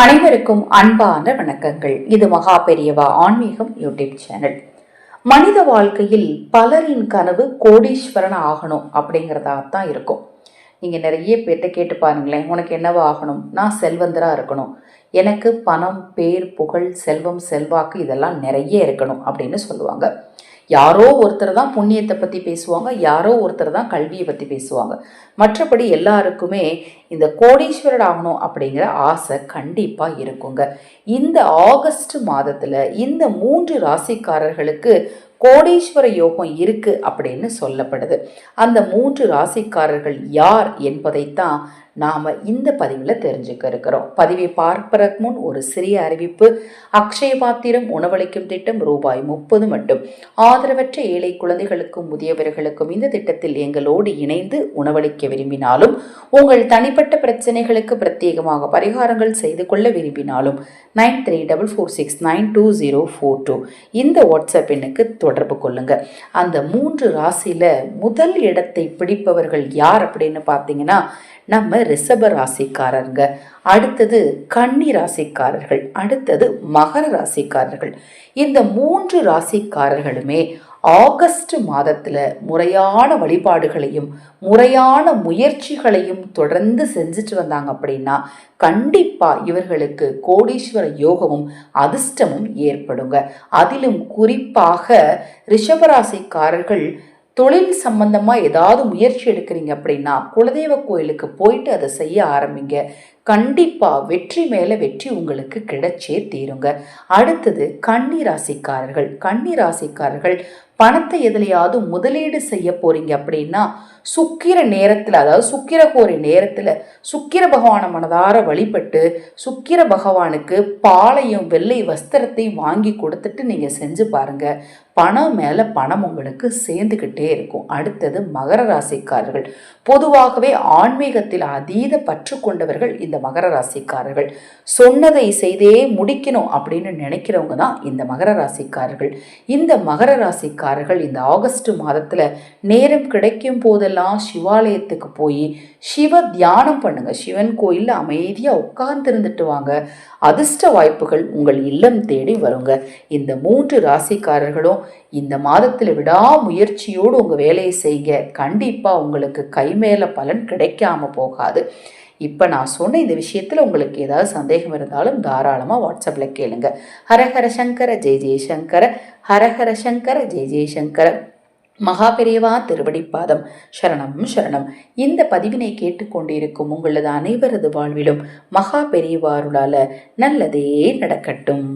அனைவருக்கும் அன்பான வணக்கங்கள். இது மகா பெரியவா ஆன்மீகம் யூடியூப் சேனல். மனித வாழ்க்கையில் பலரின் கனவு கோடீஸ்வரன் ஆகணும் அப்படிங்கிறதா தான் இருக்கும். நீங்கள் நிறைய பேர்ட்ட கேட்டு பாருங்களேன் உனக்கு என்னவா ஆகணும்? நான் செல்வந்தராக இருக்கணும். எனக்கு பணம் பேர் புகழ் செல்வம் செல்வாக்கு இதெல்லாம் நிறைய இருக்கணும் அப்படின்னு சொல்லுவாங்க. யாரோ ஒருத்தர் தான் புண்ணியத்தை பற்றி பேசுவாங்க யாரோ ஒருத்தர் தான் கல்வியை பற்றி பேசுவாங்க. மற்றபடி எல்லாருக்குமே இந்த கோடீஸ்வரர் ஆகணும் அப்படிங்கிற ஆசை கண்டிப்பாக இருக்குங்க. இந்த ஆகஸ்ட் மாதத்தில் இந்த மூன்று ராசிக்காரர்களுக்கு கோடீஸ்வர யோகம் இருக்கு அப்படின்னு சொல்லப்படுது. அந்த மூன்று ராசிக்காரர்கள் யார் என்பதைத்தான் நாம் இந்த பதிவில் தெரிஞ்சுக்க இருக்கிறோம். பதிவை பார்ப்பதற்கு முன் ஒரு சிறிய அறிவிப்பு. அக்ஷய பாத்திரம் உணவளிக்கும் திட்டம் ரூபாய் முப்பது மட்டும். ஆதரவற்ற ஏழை குழந்தைகளுக்கும் முதியவர்களுக்கும் இந்த திட்டத்தில் எங்களோடு இணைந்து உணவளிக்க விரும்பினாலும் உங்கள் தனிப்பட்ட பிரச்சனைகளுக்கு பிரத்யேகமாக பரிகாரங்கள் செய்து கொள்ள விரும்பினாலும் nine three double four six nine two zero four two இந்த வாட்ஸ்அப் எண்ணுக்கு தொடர்பு கொள்ளுங்க. அந்த மூன்று ராசியில் முதல் இடத்தை பிடிப்பவர்கள் யார் அப்படின்னு பார்த்தீங்கன்னா நம்ம ரிஷப ராசிக்காரருங்க. அடுத்தது கன்னி ராசிக்காரர்கள் அடுத்தது மகர ராசிக்காரர்கள். இந்த மூன்று ராசிக்காரர்களுமே ஆகஸ்ட் மாதத்தில் முறையான வழிபாடுகளையும் முறையான முயற்சிகளையும் தொடர்ந்து செஞ்சுட்டு வந்தாங்க அப்படின்னா கண்டிப்பாக இவர்களுக்கு கோடீஸ்வர யோகமும் அதிர்ஷ்டமும் ஏற்படுங்க. அதிலும் குறிப்பாக ரிஷபராசிக்காரர்கள் தொழில் சம்பந்தமாக ஏதாவது முயற்சி எடுக்கிறீங்க அப்படின்னா குலதெய்வ கோயிலுக்கு போயிட்டு அதை செய்ய ஆரம்பிங்க. கண்டிப்பாக வெற்றி மேலே வெற்றி உங்களுக்கு கிடைச்சே தீருங்க. அடுத்தது கன்னி ராசிக்காரர்கள் கன்னி ராசிக்காரர்கள் பணத்தை எதுலையாவது முதலீடு செய்ய போறீங்க அப்படின்னா சுக்கிர நேரத்தில் அதாவது சுக்கிர கோரி நேரத்தில் சுக்கிர பகவானை மனதார வழிபட்டு சுக்கிர பகவானுக்கு பாலையும் வெள்ளை வஸ்திரத்தையும் வாங்கி கொடுத்துட்டு நீங்கள் செஞ்சு பாருங்க. பணம் மேலே பணம் உங்களுக்கு சேர்ந்துக்கிட்டே இருக்கும். அடுத்தது மகர ராசிக்காரர்கள். பொதுவாகவே ஆன்மீகத்தில் அதீத பற்று கொண்டவர்கள் இந்த மகர ராசிக்காரர்கள். சொன்னதை செய்தே முடிக்கணும் அப்படின்னு நினைக்கிறவங்க தான் இந்த மகர ராசிக்காரர்கள். இந்த மகர ராசிக்காரர்கள் இந்த ஆகஸ்ட் மாதத்தில் நேரம் கிடைக்கும் போதெல்லாம் சிவாலயத்துக்கு போய் சிவ தியானம் பண்ணுங்க. சிவன் கோயிலில் அமைதியாக உட்கார்ந்துருந்துட்டு வாங்க. அதிர்ஷ்ட வாய்ப்புகள் உங்கள் இல்லம் தேடி வருங்க. இந்த மூன்று ராசிக்காரர்களும் இந்த மாதத்தில் விடாமுயற்சியோடு உங்கள் வேலையை செய்க கண்டிப்பாக உங்களுக்கு கை மேலே பலன் கிடைக்காம போகாது. இப்போ நான் சொன்ன இந்த விஷயத்தில் உங்களுக்கு ஏதாவது சந்தேகம் இருந்தாலும் தாராளமாக வாட்ஸ்அப்பில் கேளுங்க. ஹரஹர சங்கர ஜெய் ஜெயசங்கர ஹரஹர சங்கர ஜெய் ஜெயசங்கர மகா பெரியவா திருவடிப்பாதம் சரணம் சரணம். இந்த பதிவினை கேட்டுக்கொண்டிருக்கும் உங்களது அனைவரது வாழ்விலும் மகா பெரியவாருளால நல்லதே நடக்கட்டும்.